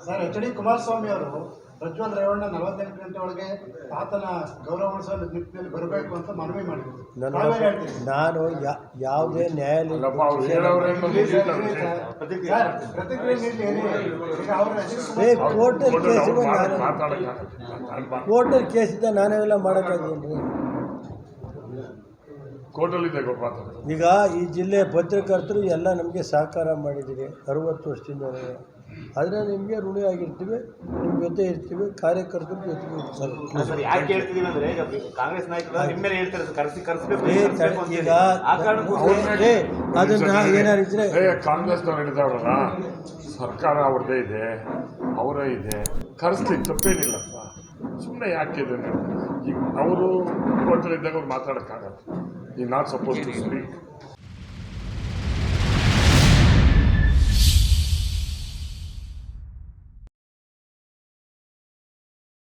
Sir H D Kumaraswamy ಅವರು ಪ್ರಜ್ವಲ್ ರೇವಣ್ಣ ನಲವತ್ತೆಂಟು ಗಂಟೆ ಒಳಗೆ ಆತನ ಗೌರವ ನಿಟ್ಟಿನಲ್ಲಿ ಬರಬೇಕು ಅಂತ ಮನವಿ ಮಾಡಿದ್ರು? ನಾನು ಯಾವುದೇ ನ್ಯಾಯಾಲಯ ಪ್ರತಿಕ್ರಿಯೆ ಕೋರ್ಟಲ್ಲಿ ಕೊಟ್ಟು ಕೇಸ್ ನಾವು ಇದೆ ನಾನು ಮಾತಾಡಕ್ಕಾಗಲ್ಲ. ನಾನು ಬಾ- ಕೋರ್ಟಲ್ಲಿ ಕೇಸ್ ಇದೆ ನಾನೆಲ್ಲ ಮಾಡೋಕ್ಕಾಗೇನು ಕೋರ್ಟಲ್ಲಿದೆ ಕೊಟ್ಟು ಮಾತಾಡೋದು ಈಗ ಈ ಜಿಲ್ಲೆ ಪತ್ರಕರ್ತರು ಎಲ್ಲ ನಮಗೆ ಸಹಕಾರ ಮಾಡಿದ್ದೀರಿ ಅರವತ್ತು ವರ್ಷದಿಂದ. ಆದರೆ ನಿಮಗೆ ಋಣಿ ಆಗಿರ್ತೀವಿ ನಿಮ್ಮ ಜೊತೆ ಇರ್ತೀವಿ ಕಾರ್ಯಕರ್ತರ ಜೊತೆ ಇರ್ತೀವಿ. ಸರ್. ಯಾಕೆ ಹೇಳ್ತಿದೀವಿ ಅಂದ್ರೆ ಈಗ ಕಾಂಗ್ರೆಸ್ ನಾಯಕರು ನಿಮ್ಮ ಮೇಲೆ ಹೇಳ್ತಾರೆ ಸರ್ ಕರೆಸಿ ಕರೆಸ್ಬೇಕು ಕರೆಸ್ಬೇಕು ಅಂತ ಈಗ ಹೇಳಿ. ಆ ಕಾರಣಕ್ಕೋಸ್ಕರ ಏ ಅದನ್ನ ಏನಾರು ಇದ್ರೆ ಏ ಕಾಂಗ್ರೆಸ್ನವ್ರು ಹಿಡಿದವ್ರಲ್ಲ ಸರ್ಕಾರ ಅವ್ರದ್ದೇ ಇದೆ ಅವರೇ ಇದೆ ಕರೆಸ್ಲಿ ತಪ್ಪೇನಿಲ್ಲಪ್ಪ. ಸುಮ್ಮನೆ ಯಾಕೆ ಇದೆ ಈಗ ಅವರು ಕೋರ್ಟಲ್ಲಿದ್ದಾಗ ಅವ್ರು ಮಾತಾಡೋಕ್ಕಾಗಲ್ಲ. ಈ ನಾಟ್ ಸಪೋಸ್ ಟು ಸ್ಪೀಕ್